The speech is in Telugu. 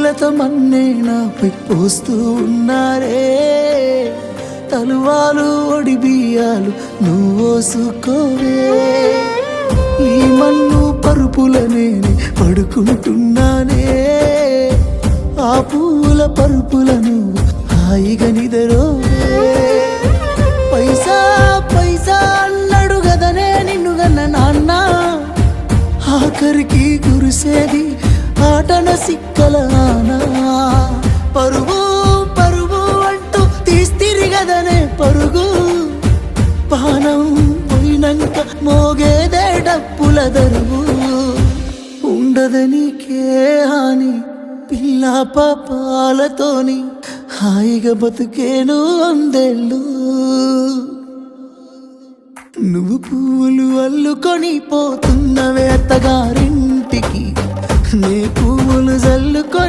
లత మన్నే నాపై పోస్తూ ఉన్నారే. తలువాలు ఒడి బియ్యాలు నువ్వోసుకోవే ఈ మన్ను పరుపుల నేనే పడుకుంటున్నానే. ఆ పూల పరుపులను హాయిగా నిదరో పైసా పైసా అన్నాడు గదనే నిన్ను గన్న నాన్న. ఆఖరికి కురిసేది పట్టణ సిక్కలనా? పరుగు పరుగు అంటూ తీస్తిరిగదనే పరుగు. పానం పోయినంక మోగేదే డప్పుల దరువు. ఉండదనికే హాని పిల్ల పాపాలతోని హాయిగా బతుకేను అందేళ్ళు. నువ్వు పూలు అల్లుకొని పోతున్నవే అత్తగారింటికి. నీ పువ్వులు జల్